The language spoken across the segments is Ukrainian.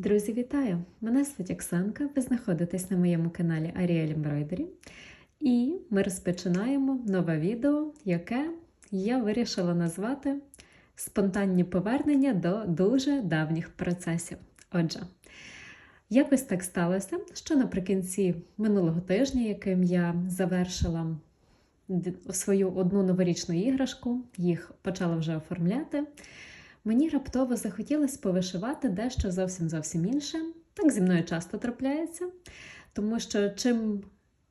Друзі, вітаю! Мене звуть Оксанка. Ви знаходитесь на моєму каналі Ariel Embroidery. І ми розпочинаємо нове відео, яке я вирішила назвати Спонтанні повернення до дуже давніх процесів. Отже, якось так сталося, що наприкінці минулого тижня, яким я завершила свою одну новорічну іграшку, їх почала вже оформляти. Мені раптово захотілося повишивати дещо зовсім зовсім інше. Так зі мною часто трапляється, тому що чим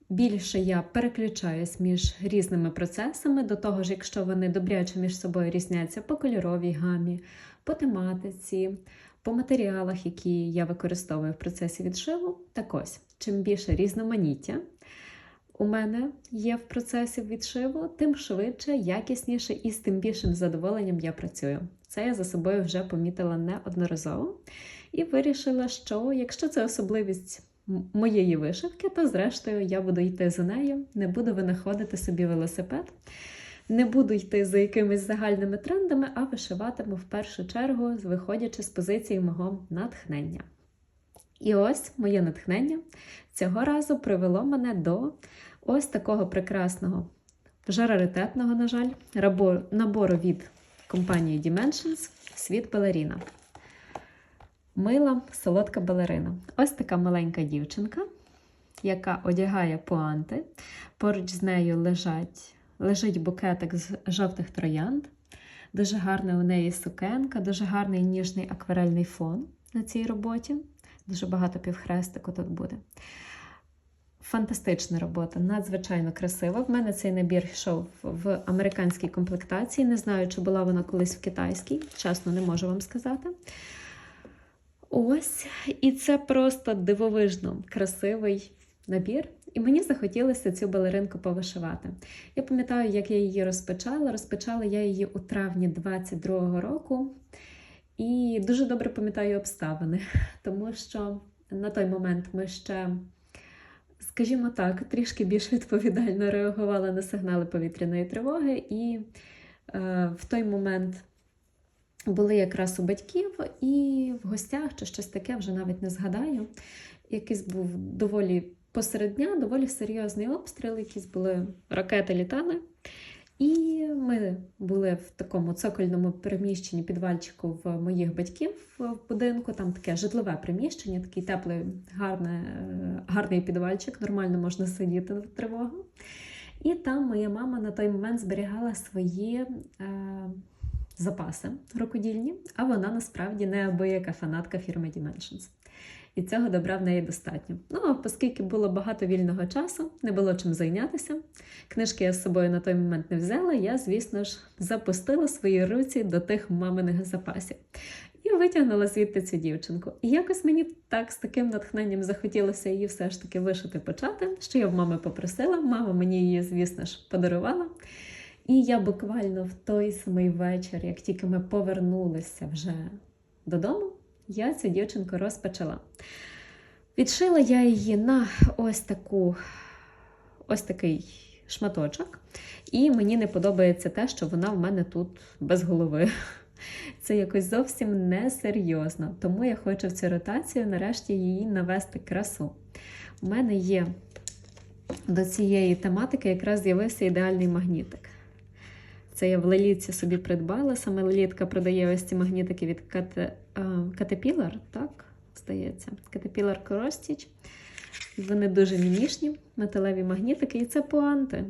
більше я переключаюсь між різними процесами, до того ж, якщо вони добряче між собою різняться по кольоровій гамі, по тематиці, по матеріалах, які я використовую в процесі відшиву, так ось, чим більше різноманіття у мене є в процесі відшиву, тим швидше, якісніше і з тим більшим задоволенням я працюю. Це я за собою вже помітила неодноразово і вирішила, що якщо це особливість моєї вишивки, то зрештою я буду йти за нею, не буду винаходити собі велосипед, не буду йти за якимись загальними трендами, а вишиватиму в першу чергу, виходячи з позиції мого натхнення. І ось моє натхнення цього разу привело мене до ось такого прекрасного, вже раритетного, на жаль, набору від компанії Dimensions Світ Балеріна. Мила солодка балерина. Ось така маленька дівчинка, яка одягає пуанти. Поруч з нею лежать, лежить букетик з жовтих троянд. Дуже гарна у неї сукенка, дуже гарний ніжний акварельний фон на цій роботі. Дуже багато півхрестику тут буде. Фантастична робота, надзвичайно красива. В мене цей набір йшов в американській комплектації. Не знаю, чи була вона колись в китайській, чесно, не можу вам сказати. Ось, і це просто дивовижно красивий набір. І мені захотілося цю балеринку повишивати. Я пам'ятаю, як я її розпочала. Розпочала я її у травні 22-го року. І дуже добре пам'ятаю обставини, тому що на той момент ми ще, скажімо так, трішки більш відповідально реагувала на сигнали повітряної тривоги, і е, в той момент були якраз у батьків і в гостях, чи щось таке, вже навіть не згадаю. Якийсь був доволі посеред дня, доволі серйозний обстріл, якісь були ракети літали. І ми були в такому цокольному приміщенні підвальчику в моїх батьків в будинку. Там таке житлове приміщення, такий теплий, гарне, е, гарний підвальчик, нормально можна сидіти в тривогу. І там моя мама на той момент зберігала свої е, запаси рукодільні, а вона насправді неабияка фанатка фірми Dimensions. І цього добра в неї достатньо. Ну, а оскільки було багато вільного часу, не було чим зайнятися. Книжки я з собою на той момент не взяла, я, звісно ж, запустила свої руці до тих маминих запасів. І витягнула звідти цю дівчинку. І якось мені так з таким натхненням захотілося її все ж таки вишити почати, що я в мами попросила. Мама мені її, звісно ж, подарувала. І я буквально в той самий вечір, як тільки ми повернулися вже додому, я цю дівчинку розпочала. Відшила я її на ось таку, ось такий шматочок, і мені не подобається те, що вона в мене тут без голови. Це якось зовсім несерйозно. Тому я хочу в цю ротацію нарешті її навести красу. У мене є до цієї тематики якраз з'явився ідеальний магнітик. Це я в Лелітці собі придбала. Саме Лелітка продає ось ці магнітики від е, Caterpillar, так, здається, Caterpillar Cross Вони дуже мімішні, металеві магнітики, і це пуанти.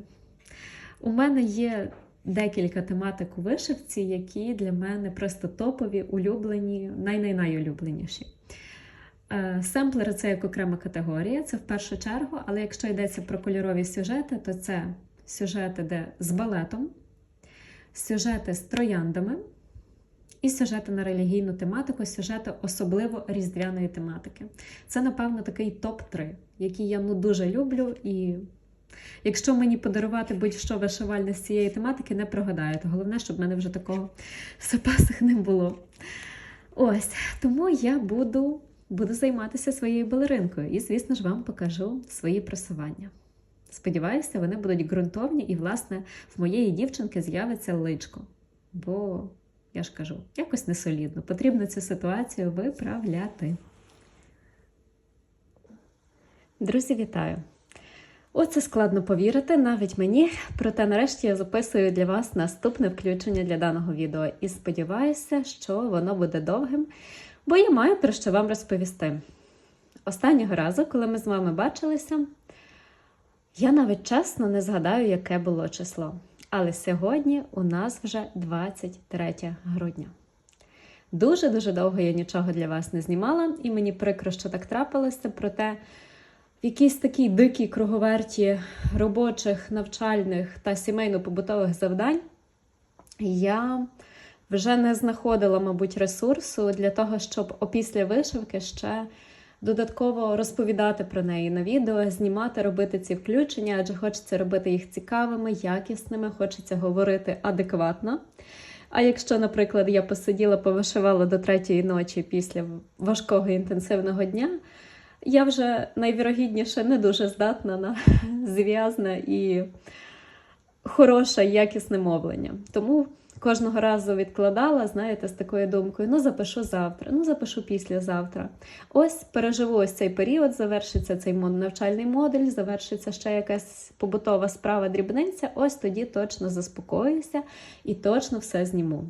У мене є декілька тематик у вишивці, які для мене просто топові, улюблені, най-най-найулюбленіші. Е, Семплери це як окрема категорія, це в першу чергу, але якщо йдеться про кольорові сюжети, то це сюжети, де з балетом, сюжети з трояндами і сюжети на релігійну тематику, сюжети особливо різдвяної тематики. Це, напевно, такий топ-3, який я ну, дуже люблю. І якщо мені подарувати будь-що вишивальне з цієї тематики, не прогадаєте. Головне, щоб в мене вже такого в запасах не було. Ось, тому я буду, буду займатися своєю балеринкою і, звісно ж, вам покажу свої просування. Сподіваюся, вони будуть ґрунтовні, і, власне, в моєї дівчинки з'явиться личко. Бо, я ж кажу, якось не солідно. Потрібно цю ситуацію виправляти. Друзі, вітаю! Оце складно повірити навіть мені, проте нарешті я записую для вас наступне включення для даного відео і сподіваюся, що воно буде довгим, бо я маю про що вам розповісти. Останнього разу, коли ми з вами бачилися, я навіть чесно не згадаю, яке було число. Але сьогодні у нас вже 23 грудня. Дуже-дуже довго я нічого для вас не знімала, і мені прикро, що так трапилося, проте в якійсь такій дикій круговерті робочих, навчальних та сімейно-побутових завдань я вже не знаходила, мабуть, ресурсу для того, щоб опісля вишивки ще додатково розповідати про неї на відео, знімати, робити ці включення, адже хочеться робити їх цікавими, якісними, хочеться говорити адекватно. А якщо, наприклад, я посиділа, повишивала до третьої ночі після важкого інтенсивного дня, я вже найвірогідніше не дуже здатна на зв'язне і хороше, якісне мовлення. Тому кожного разу відкладала, знаєте, з такою думкою: ну запишу завтра, ну запишу післязавтра. Ось переживу ось цей період, завершиться цей навчальний модуль, завершиться ще якась побутова справа дрібниця. Ось тоді точно заспокоюся і точно все зніму.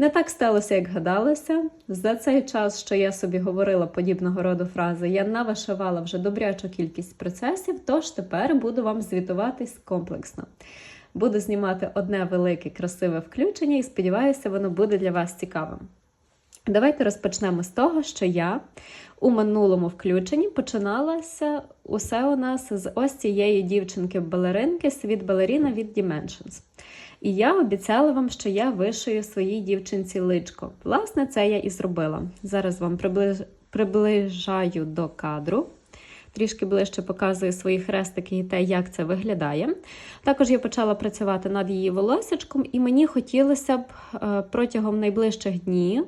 Не так сталося, як гадалося. За цей час, що я собі говорила подібного роду фрази, я навишивала вже добрячу кількість процесів, тож тепер буду вам звітуватись комплексно. Буду знімати одне велике красиве включення і сподіваюся, воно буде для вас цікавим. Давайте розпочнемо з того, що я у минулому включенні починалася усе у нас з ось цієї дівчинки-балеринки світ балеріна від Dimensions. І я обіцяла вам, що я вишию своїй дівчинці личко. Власне, це я і зробила. Зараз вам приближ... приближаю до кадру. Трішки ближче показую свої хрестики і те, як це виглядає. Також я почала працювати над її волосячком, і мені хотілося б е, протягом найближчих днів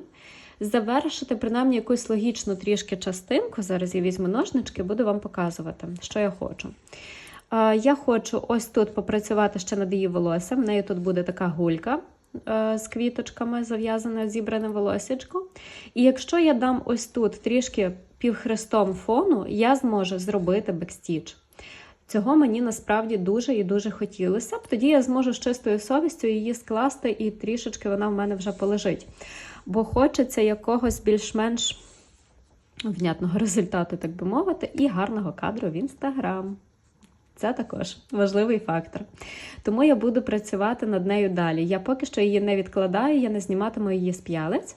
завершити принаймні якусь логічну трішки частинку. Зараз я візьму ножнички, буду вам показувати, що я хочу. Е, Я хочу ось тут попрацювати ще над її волоссям. В неї тут буде така гулька е, з квіточками, зав'язана зібране волосячко. І якщо я дам ось тут трішки півхрестом фону, я зможу зробити бекстіч. Цього мені насправді дуже і дуже хотілося б. Тоді я зможу з чистою совістю її скласти, і трішечки вона в мене вже полежить. Бо хочеться якогось більш-менш внятного результату, так би мовити, і гарного кадру в інстаграм. Це також важливий фактор. Тому я буду працювати над нею далі. Я поки що її не відкладаю, я не зніматиму її з п'ялиць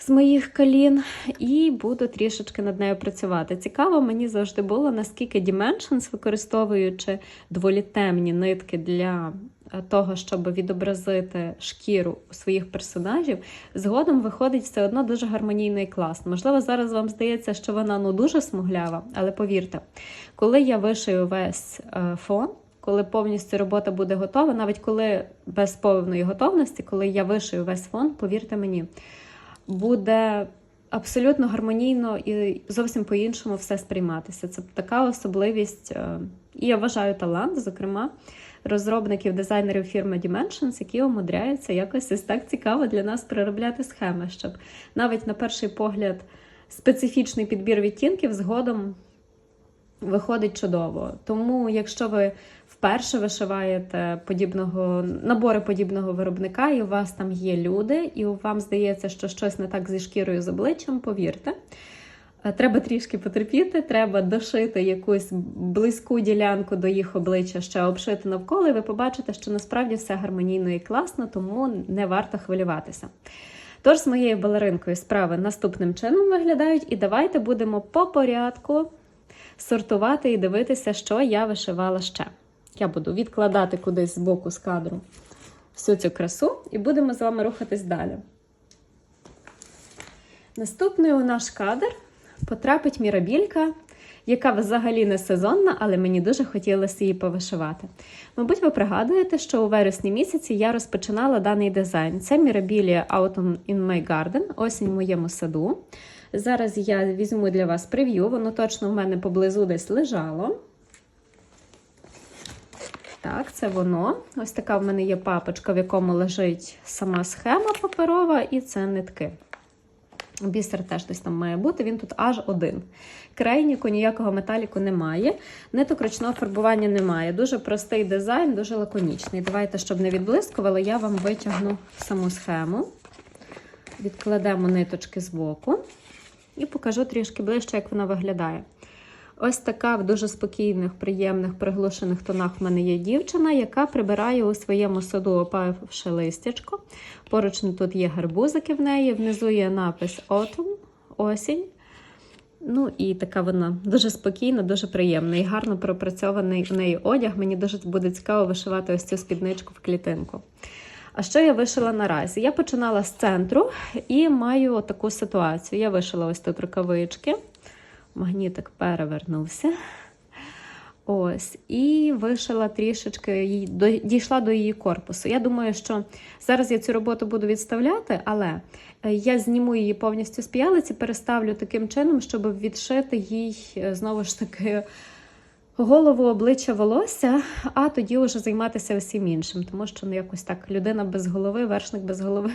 з моїх колін і буду трішечки над нею працювати. Цікаво, мені завжди було, наскільки Dimensions, використовуючи доволі темні нитки для е, того, щоб відобразити шкіру своїх персонажів, згодом виходить все одно дуже гармонійно і класно. Можливо, зараз вам здається, що вона ну дуже смуглява, але повірте, коли я вишию весь е, фон. Коли повністю робота буде готова, навіть коли без повної готовності, коли я вишию весь фон, повірте мені, буде абсолютно гармонійно і зовсім по-іншому все сприйматися. Це така особливість, е, і я вважаю талант, зокрема, розробників дизайнерів фірми Dimensions, які умудряються якось ось так цікаво для нас переробляти схеми, щоб навіть на перший погляд специфічний підбір відтінків згодом. Виходить чудово. Тому, якщо ви вперше вишиваєте подібного набори подібного виробника, і у вас там є люди, і вам здається, що щось не так зі шкірою з обличчям, повірте. е, Треба трішки потерпіти, треба дошити якусь близьку ділянку до їх обличчя, ще обшити навколо, і ви побачите, що насправді все гармонійно і класно, тому не варто хвилюватися. Тож з моєю балеринкою справи наступним чином виглядають, і давайте будемо по порядку сортувати і дивитися, що я вишивала ще. Я буду відкладати кудись з боку з кадру всю цю красу, і будемо з вами рухатись далі. Наступною у наш кадр потрапить мірабілька, яка взагалі не сезонна, але мені дуже хотілося її повишивати. Мабуть, ви пригадуєте, що у вересні місяці я розпочинала даний дизайн. Це мірабілія Autumn in My Garden, осінь в моєму саду. Зараз я візьму для вас прев'ю, воно точно в мене поблизу десь лежало. Так, це воно. Ось така в мене є папочка, в якому лежить сама схема паперова, і це нитки. Бісер теж десь там має бути, він тут аж один. Крейніку, ніякого металіку немає. Ниток ручного фарбування немає. Дуже простий дизайн, дуже лаконічний. Давайте, щоб не відблискувало, я вам витягну саму схему. Відкладемо ниточки з боку і покажу трішки ближче, як вона виглядає. Ось така в дуже спокійних, приємних, приглушених тонах в мене є дівчина, яка прибирає у своєму саду, опавши листячко. Поруч тут є гарбузики в неї, внизу є напис Autumn, осінь. Ну і така вона дуже спокійна, дуже приємна і гарно пропрацьований в неї одяг. Мені дуже буде цікаво вишивати ось цю спідничку в клітинку. А що я вишила наразі? Я починала з центру і маю таку ситуацію. Я вишила ось тут рукавички. Магнітик перевернувся. Ось, і вишила трішечки, дійшла до її корпусу. Я думаю, що зараз я цю роботу буду відставляти, але е, я зніму її повністю з п'ялиці, переставлю таким чином, щоб відшити їй е, знову ж таки голову, обличчя, волосся, а тоді вже займатися усім іншим. Тому що ну, якось так людина без голови, вершник без голови.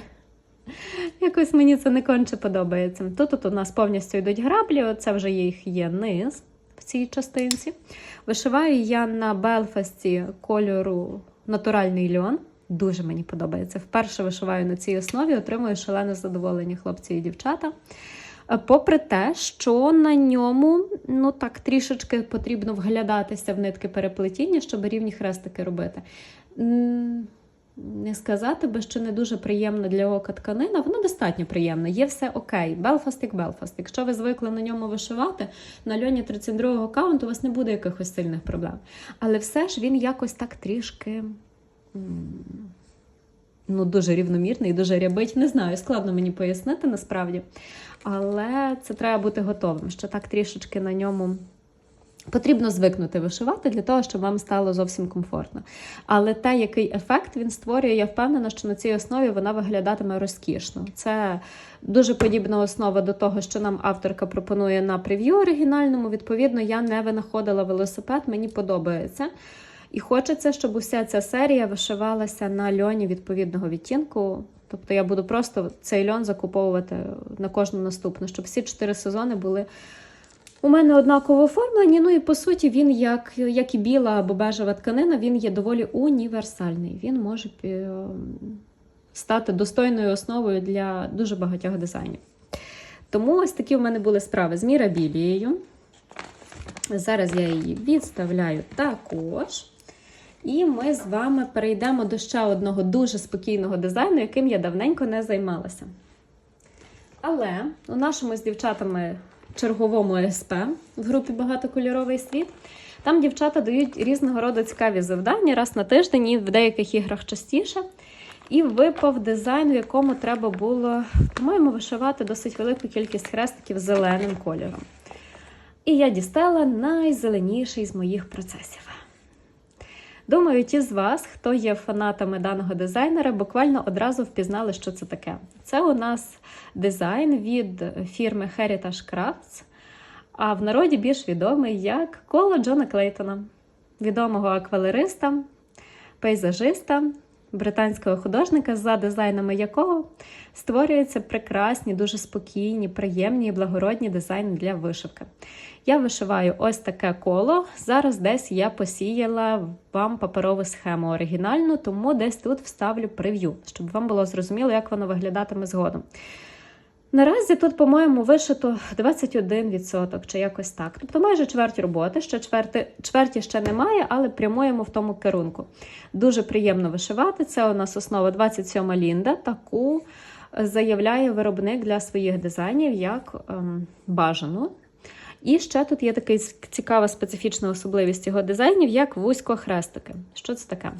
Якось мені це не конче подобається. Тут, тут у нас повністю йдуть граблі, це вже їх є низ в цій частинці. Вишиваю я на Белфасті кольору натуральний льон. Дуже мені подобається. Вперше вишиваю на цій основі, отримую шалене задоволення хлопці і дівчата. Е, Попри те, що на ньому ну так трішечки потрібно вглядатися в нитки переплетіння, щоб рівні хрестики робити. Сказати би, що не дуже приємна для ока тканина, вона достатньо приємна, є все окей. Белфаст як Белфаст. Якщо ви звикли на ньому вишивати, на льоні 32-го каунту у вас не буде якихось сильних проблем. Але все ж він якось так трішки. Ну, дуже рівномірний, дуже рябить. Не знаю, складно мені пояснити насправді. Але це треба бути готовим, що так трішечки на ньому потрібно звикнути вишивати для того, щоб вам стало зовсім комфортно. Але те, який ефект він створює, я впевнена, що на цій основі вона виглядатиме розкішно. Це дуже подібна основа до того, що нам авторка пропонує на прев'ю оригінальному. Відповідно, я не винаходила велосипед, мені подобається. І хочеться, щоб уся ця серія вишивалася на льоні відповідного відтінку. Тобто я буду просто цей льон закуповувати на кожну наступну, щоб всі чотири сезони були у мене однаково оформлені. Ну і по суті, він, як, як і біла або бежева тканина, він є доволі універсальний. Він може е, стати достойною основою для дуже багатьох дизайнів. Тому ось такі в мене були справи з мірабілією. Зараз я її відставляю також. І ми з вами перейдемо до ще одного дуже спокійного дизайну, яким я давненько не займалася. Але у нашому з дівчатами черговому СП в групі Багатокольоровий світ. Там дівчата дають різного роду цікаві завдання раз на тиждень і в деяких іграх частіше. І випав дизайн, в якому треба було, по-моєму, вишивати досить велику кількість хрестиків зеленим кольором. І я дістала найзеленіший з моїх процесів. Думаю, ті з вас, хто є фанатами даного дизайнера, буквально одразу впізнали, що це таке. Це у нас дизайн від фірми Heritage Crafts, а в народі більш відомий як коло Джона Клейтона, відомого аквалериста, пейзажиста, британського художника, за дизайнами якого створюються прекрасні, дуже спокійні, приємні і благородні дизайни для вишивки. Я вишиваю ось таке коло. Зараз десь я посіяла вам паперову схему оригінальну, тому десь тут вставлю прев'ю, щоб вам було зрозуміло, як воно виглядатиме згодом. Наразі тут, по-моєму, вишито 21% чи якось так. Тобто майже чверть роботи, ще чверти, чверті ще немає, але прямуємо в тому керунку. Дуже приємно вишивати. Це у нас основа 27 лінда. Таку заявляє виробник для своїх дизайнів як ем, бажану. І ще тут є така цікава специфічна особливість його дизайнів, як вузько-хрестики. Що це таке?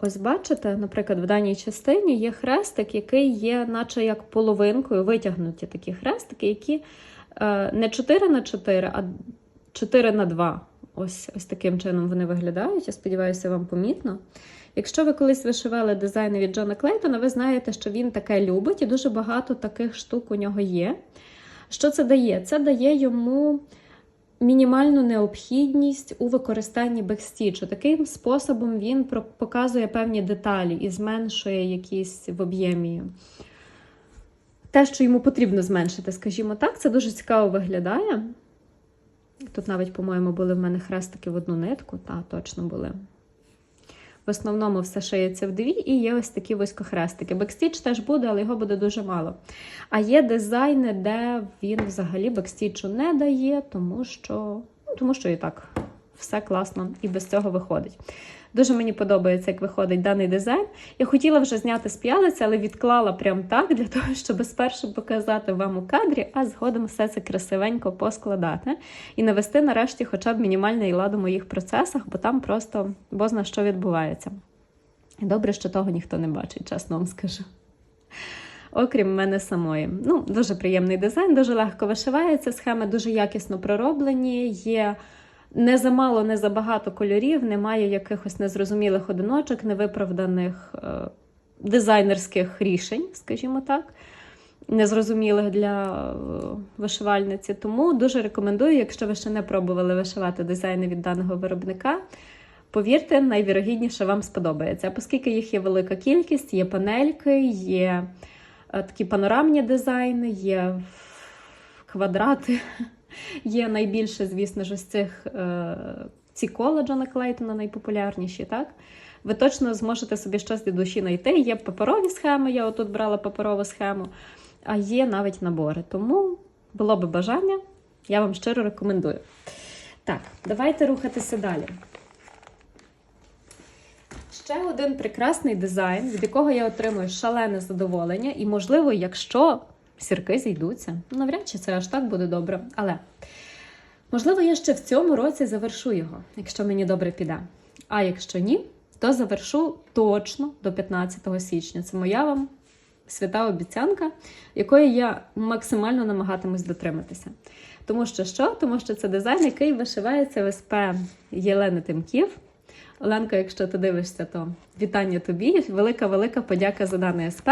Ось бачите, наприклад, в даній частині є хрестик, який є, наче як половинкою, витягнуті такі хрестики, які е, не 4 на 4, а 4 на 2. Ось, ось таким чином вони виглядають. Я сподіваюся, вам помітно. Якщо ви колись вишивали дизайни від Джона Клейтона, ви знаєте, що він таке любить, і дуже багато таких штук у нього є. Що це дає? Це дає йому мінімальну необхідність у використанні бекстічу. Таким способом він показує певні деталі і зменшує якісь в об'ємі те, що йому потрібно зменшити, скажімо так, це дуже цікаво виглядає. Тут навіть, по-моєму, були в мене хрестики в одну нитку, та точно були. В основному все шиється в дві, і є ось такі вузькохрестики. Бекстіч теж буде, але його буде дуже мало. А є дизайни, де він взагалі бекстічу не дає, тому що, ну, тому що і так все класно і без цього виходить. Дуже мені подобається, як виходить даний дизайн. Я хотіла вже зняти з п'ялиці, але відклала прям так, для того, щоб спершу показати вам у кадрі, а згодом все це красивенько поскладати і навести нарешті хоча б мінімальний лад у моїх процесах, бо там просто бозна що відбувається. Добре, що того ніхто не бачить, чесно вам скажу. Окрім мене самої. Ну, дуже приємний дизайн, дуже легко вишивається. Схеми дуже якісно пророблені. Є не замало, не забагато кольорів, немає якихось незрозумілих одиночок, невиправданих е, дизайнерських рішень, скажімо так, незрозумілих для е, вишивальниці. Тому дуже рекомендую, якщо ви ще не пробували вишивати дизайни від даного виробника. Повірте, найвірогідніше вам сподобається. Оскільки їх є велика кількість, є панельки, є е, такі панорамні дизайни, є квадрати. Є найбільше, звісно ж, з цих е, ці кола Джона Клейтона найпопулярніші, так? Ви точно зможете собі щось від душі знайти. Є паперові схеми, я отут брала паперову схему, а є навіть набори. Тому було би бажання, я вам щиро рекомендую. Так, давайте рухатися далі. Ще один прекрасний дизайн, від якого я отримую шалене задоволення, і, можливо, якщо сірки зійдуться. Навряд чи це аж так буде добре. Але можливо, я ще в цьому році завершу його, якщо мені добре піде. А якщо ні, то завершу точно до 15 січня. Це моя вам свята обіцянка, якої я максимально намагатимусь дотриматися. Тому що що? Тому що це дизайн, який вишивається в СП Єлени Тимків. Оленка, якщо ти дивишся, то вітання тобі. Велика-велика подяка за даний СП.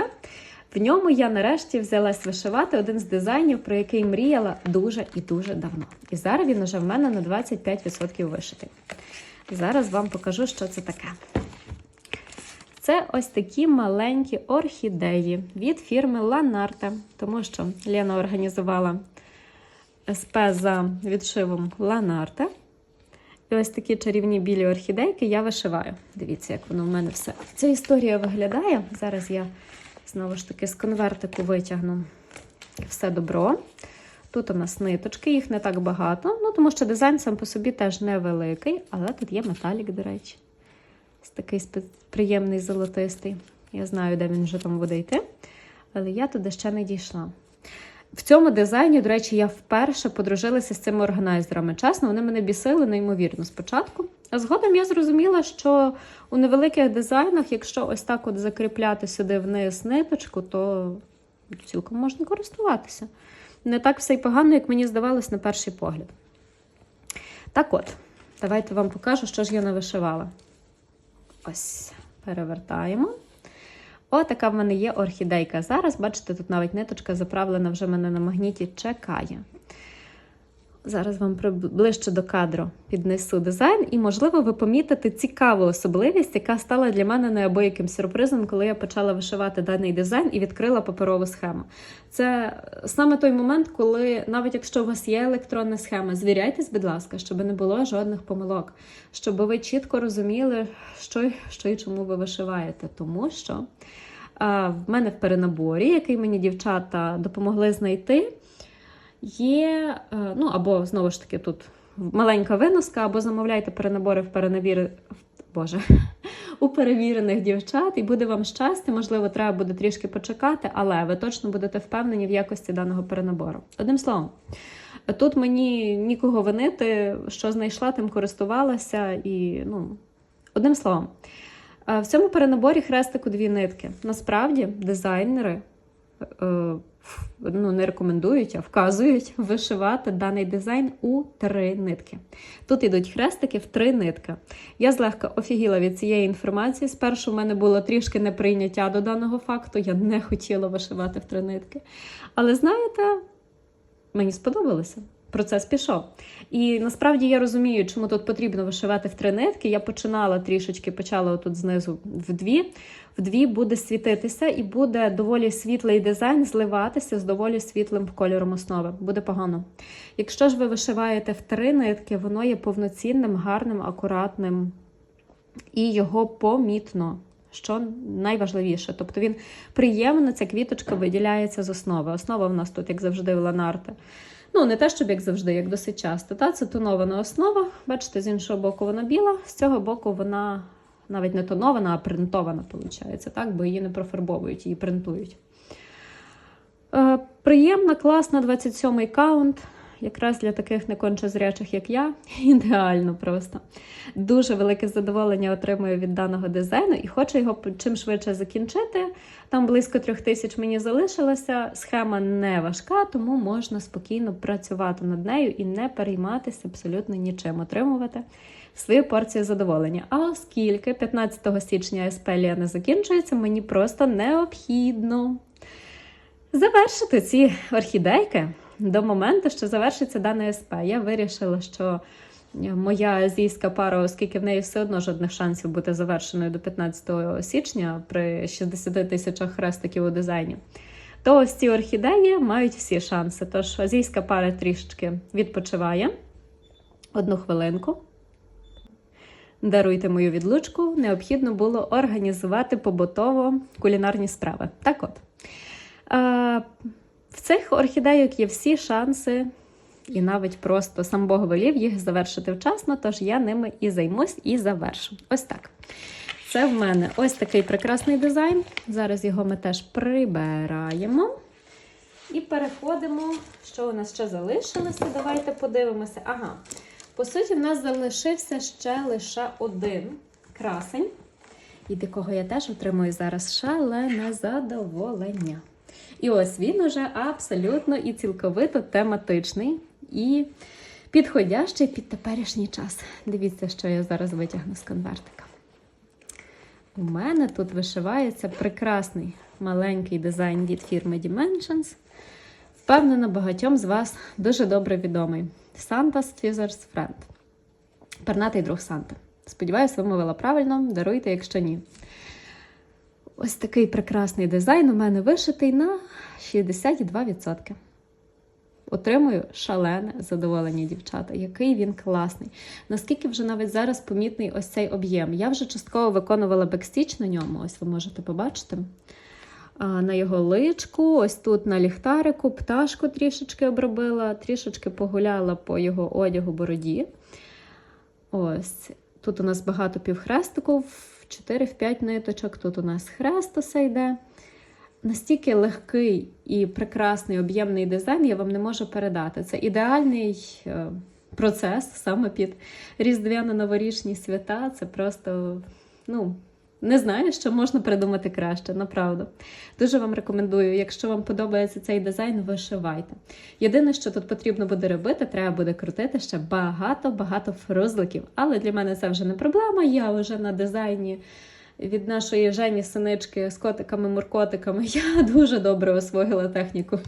В ньому я нарешті взялась вишивати один з дизайнів, про який мріяла дуже і дуже давно. І зараз він уже в мене на 25% вишитий. Зараз вам покажу, що це таке. Це ось такі маленькі орхідеї від фірми Ланарте, тому що Лена організувала СП за відшивом Ланарте. І ось такі чарівні білі орхідейки я вишиваю. Дивіться, як воно в мене все. Ця історія виглядає. Зараз я знову ж таки з конвертику витягну все добро. Тут у нас ниточки, їх не так багато, ну тому що дизайн сам по собі теж невеликий, але тут є металік, до речі. Такий приємний золотистий. Я знаю, де він вже там буде йти. Але я туди ще не дійшла. В цьому дизайні, до речі, я вперше подружилася з цими органайзерами. Чесно, вони мене бісили неймовірно спочатку. А згодом я зрозуміла, що у невеликих дизайнах, якщо ось так от закріпляти сюди вниз ниточку, то цілком можна користуватися. Не так все й погано, як мені здавалось на перший погляд. Так от, давайте вам покажу, що ж я навишивала. Ось, перевертаємо. О, така в мене є орхідейка. Зараз, бачите, тут навіть ниточка заправлена вже мене на магніті чекає. Зараз вам ближче до кадру піднесу дизайн, і, можливо, ви помітите цікаву особливість, яка стала для мене неабияким сюрпризом, коли я почала вишивати даний дизайн і відкрила паперову схему. Це саме той момент, коли, навіть якщо у вас є електронна схема, звіряйтесь, будь ласка, щоб не було жодних помилок, щоб ви чітко розуміли, що, що і чому ви вишиваєте. Тому що а, в мене в перенаборі, який мені дівчата допомогли знайти є, е, ну або знову ж таки тут маленька виноска, або замовляйте перенабори в перенавір... Боже, у перевірених дівчат, і буде вам щастя, можливо, треба буде трішки почекати, але ви точно будете впевнені в якості даного перенабору. Одним словом, тут мені нікого винити, що знайшла, тим користувалася, і, ну, одним словом, е, в цьому перенаборі хрестику дві нитки. Насправді, дизайнери. Ну, не рекомендують, а вказують вишивати даний дизайн у три нитки. Тут йдуть хрестики в три нитки. Я злегка офігіла від цієї інформації. Спершу в мене було трішки неприйняття до даного факту, я не хотіла вишивати в три нитки. Але знаєте, мені сподобалося. Процес пішов. І насправді я розумію, чому тут потрібно вишивати в три нитки. Я починала трішечки, почала тут знизу в дві. В дві буде світитися і буде доволі світлий дизайн зливатися з доволі світлим кольором основи. Буде погано. Якщо ж ви вишиваєте в три нитки, воно є повноцінним, гарним, акуратним і його помітно. Що найважливіше, тобто він приємно, ця квіточка виділяється з основи. Основа в нас тут, як завжди, ланарте. Ну, не те, щоб як завжди, як досить часто. Та? Це тонована основа. Бачите, з іншого боку вона біла, з цього боку вона навіть не тонована, а принтована, виходить, так? бо її не профарбовують, її принтують. Е, приємна, класна 27-й каунт. Якраз для таких некончезрячих, як я, ідеально просто. Дуже велике задоволення отримую від даного дизайну і хочу його чим швидше закінчити. Там близько трьох тисяч мені залишилося. Схема не важка, тому можна спокійно працювати над нею і не перейматися абсолютно нічим, отримувати свою порцію задоволення. А оскільки 15 січня еспелія не закінчується, мені просто необхідно завершити ці орхідейки до моменту, що завершиться дане СП. Я вирішила, що моя азійська пара, оскільки в неї все одно жодних шансів бути завершеною до 15 січня при 60 тисячах хрестиків у дизайні, то ось ці орхідеї мають всі шанси. Тож азійська пара трішечки відпочиває. Одну хвилинку. Даруйте мою відлучку, необхідно було організувати побутово кулінарні справи. Так от. В цих орхідейок є всі шанси, і навіть просто сам Бог велів їх завершити вчасно, тож я ними і займусь, і завершу. Ось так. Це в мене ось такий прекрасний дизайн. Зараз його ми теж прибираємо. І переходимо, що у нас ще залишилося. Давайте подивимося. Ага. По суті, в нас залишився ще лише один красень, від якого я теж отримую зараз шалене задоволення. І ось він уже абсолютно і цілковито тематичний і підходящий під теперішній час. Дивіться, що я зараз витягну з конвертика. У мене тут вишивається прекрасний маленький дизайн від фірми Dimensions. Впевнена, багатьом з вас дуже добре відомий. Santa's Feathers Friend. Пернатий друг Санти. Сподіваюсь, вимовила правильно, даруйте, якщо ні. Ось такий прекрасний дизайн у мене вишитий на 62%. Отримую шалене задоволення, дівчата, який він класний. Наскільки вже навіть зараз помітний ось цей об'єм. Я вже частково виконувала бекстіч на ньому, ось ви можете побачити. На його личку, ось тут на ліхтарику, пташку трішечки обробила, трішечки погуляла по його одягу бороді. Ось тут у нас багато півхрестику. 4-5 ниточок. Тут у нас хрест усе йде. Настільки легкий і прекрасний об'ємний дизайн я вам не можу передати. Це ідеальний е, процес саме під різдвяно-новорічні свята. Це просто, ну, не знаю, що можна придумати краще, направду. Дуже вам рекомендую, якщо вам подобається цей дизайн, вишивайте. Єдине, що тут потрібно буде робити, треба буде крутити ще багато-багато фрузликів. Але для мене це вже не проблема. Я вже на дизайні. Від нашої Жені синички з котиками-муркотиками я дуже добре освоїла техніку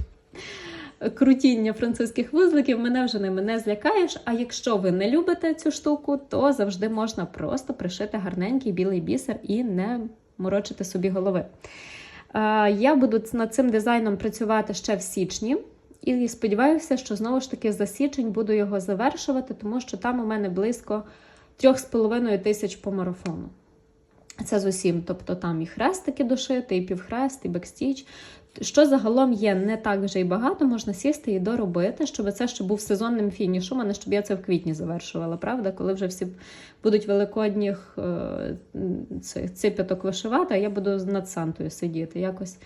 крутіння французьких вузликів. Мене вже ними не злякаєш. А якщо ви не любите цю штуку, то завжди можна просто пришити гарненький білий бісер і не морочити собі голови. Я буду над цим дизайном працювати ще в січні. І сподіваюся, що знову ж таки за січень буду його завершувати, тому що там у мене близько 3,5 тисяч по марафону. Це з усім, тобто там і хрестики дошити, і півхрест, і бекстіч. Що загалом є не так вже й багато, можна сісти і доробити, щоб це ще був сезонним фінішом, а не щоб я це в квітні завершувала, правда? Коли вже всі будуть великодніх е, цих ципяток вишивати, а я буду над Сантою сидіти. якось.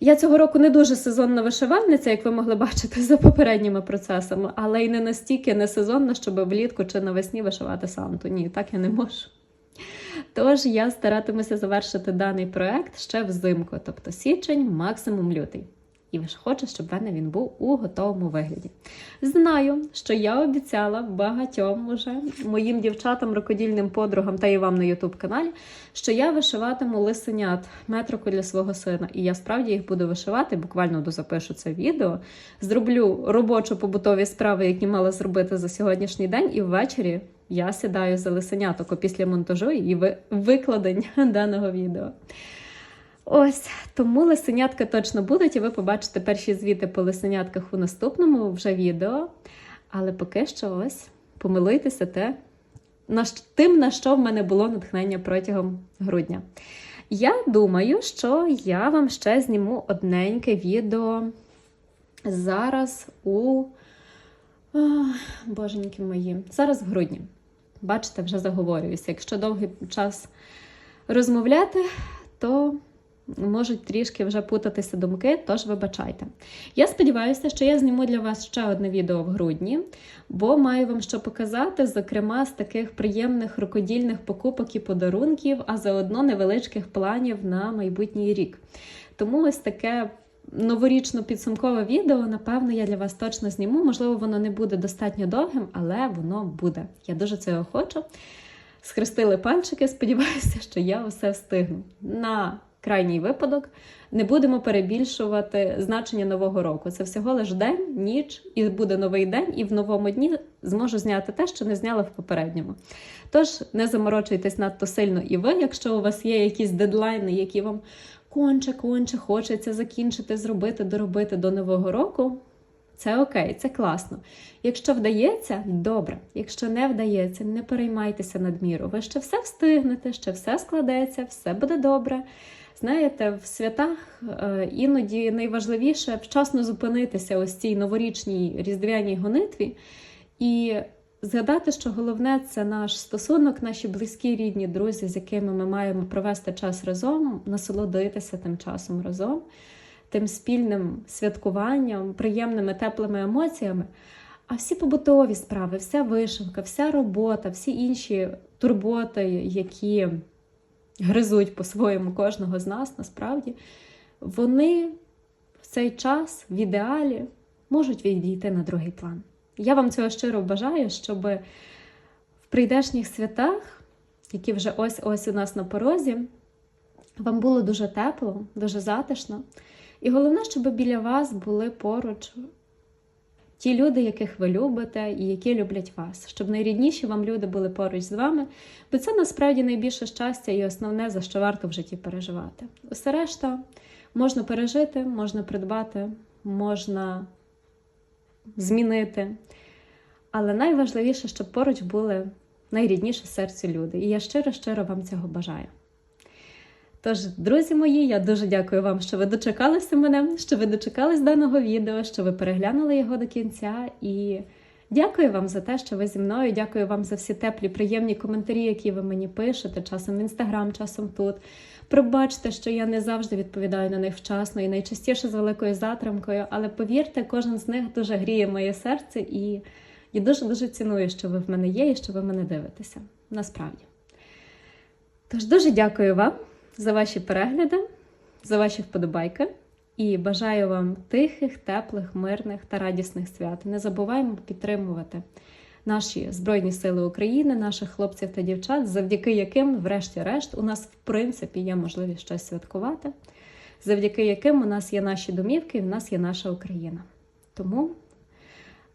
Я цього року не дуже сезонна вишивальниця, як ви могли бачити за попередніми процесами, але й не настільки не сезонна, щоб влітку чи навесні вишивати Санту. Ні, так я не можу. Тож я старатимуся завершити даний проект ще взимку, тобто січень, максимум лютий. і хочу, щоб в мене він був у готовому вигляді. Знаю, що я обіцяла багатьом уже моїм дівчатам, рукодільним подругам та і вам на Ютуб каналі, що я вишиватиму лисенят метрику для свого сина. І я справді їх буду вишивати, буквально дозапишу це відео. Зроблю робочу побутові справи, які мала зробити за сьогоднішній день, і ввечері я сідаю за лисеняток після монтажу і викладення даного відео. Ось тому лисенятка точно будуть, і ви побачите перші звіти по лисенятках у наступному вже відео. Але поки що ось помилуйтеся те, на тим, на що в мене було натхнення протягом грудня. Я думаю, що я вам ще зніму одненьке відео зараз у. Ах, Боженьки мої, зараз в грудні. Бачите, вже заговорююся. Якщо довгий час розмовляти, то можуть трішки вже путатися думки, тож вибачайте. Я сподіваюся, що я зніму для вас ще одне відео в грудні, бо маю вам що показати, зокрема, з таких приємних рукодільних покупок і подарунків, а заодно невеличких планів на майбутній рік. Тому ось таке. Новорічно підсумкове відео, напевно, я для вас точно зніму. Можливо, воно не буде достатньо довгим, але воно буде. Я дуже цього хочу. Схрестили пальчики, сподіваюся, що я усе встигну. На крайній випадок не будемо перебільшувати значення нового року. Це всього лиш день, ніч, і буде новий день, і в новому дні зможу зняти те, що не зняла в попередньому. Тож не заморочуйтесь надто сильно і ви, якщо у вас є якісь дедлайни, які вам конче, конче хочеться закінчити, зробити, доробити до нового року. Це окей, це класно. Якщо вдається, добре. Якщо не вдається, не переймайтеся надміру. Ви ще все встигнете, ще все складеться, все буде добре. Знаєте, в святах е, іноді найважливіше вчасно зупинитися ось цій новорічній різдвяній гонитві і згадати, що головне це наш стосунок, наші близькі рідні друзі, з якими ми маємо провести час разом, насолодитися тим часом разом, тим спільним святкуванням, приємними теплими емоціями. А всі побутові справи, вся вишивка, вся робота, всі інші турботи, які гризуть по-своєму кожного з нас, насправді, вони в цей час в ідеалі можуть відійти на другий план. Я вам цього щиро бажаю, щоб в прийдешніх святах, які вже ось-ось у нас на порозі, вам було дуже тепло, дуже затишно. І головне, щоб біля вас були поруч ті люди, яких ви любите і які люблять вас, щоб найрідніші вам люди були поруч з вами, бо це насправді найбільше щастя і основне, за що варто в житті переживати. Усе решта можна пережити, можна придбати, можна змінити. Але найважливіше, щоб поруч були найрідніші серцю люди. І я щиро-щиро вам цього бажаю. Тож, друзі мої, я дуже дякую вам, що ви дочекалися мене, що ви дочекались даного відео, що ви переглянули його до кінця. І дякую вам за те, що ви зі мною. Дякую вам за всі теплі, приємні коментарі, які ви мені пишете, часом в інстаграм, часом тут. Пробачте, що я не завжди відповідаю на них вчасно і найчастіше з великою затримкою, але повірте, кожен з них дуже гріє моє серце і я дуже-дуже ціную, що ви в мене є і що ви мене дивитеся. Насправді. Тож дуже дякую вам за ваші перегляди, за ваші вподобайки і бажаю вам тихих, теплих, мирних та радісних свят. Не забуваємо підтримувати наші Збройні Сили України, наших хлопців та дівчат, завдяки яким, врешті-решт, у нас в принципі є можливість щось святкувати, завдяки яким у нас є наші домівки і в нас є наша Україна. Тому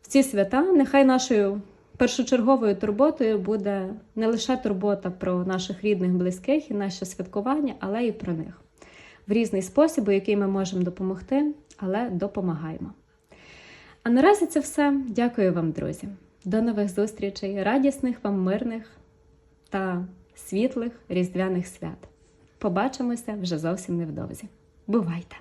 в ці свята нехай нашою першочерговою турботою буде не лише турбота про наших рідних, близьких і наше святкування, але і про них в різний спосіб, у який ми можемо допомогти, але допомагаємо. А наразі це все. Дякую вам, друзі. До нових зустрічей, радісних вам мирних та світлих різдвяних свят. Побачимося вже зовсім невдовзі. Бувайте!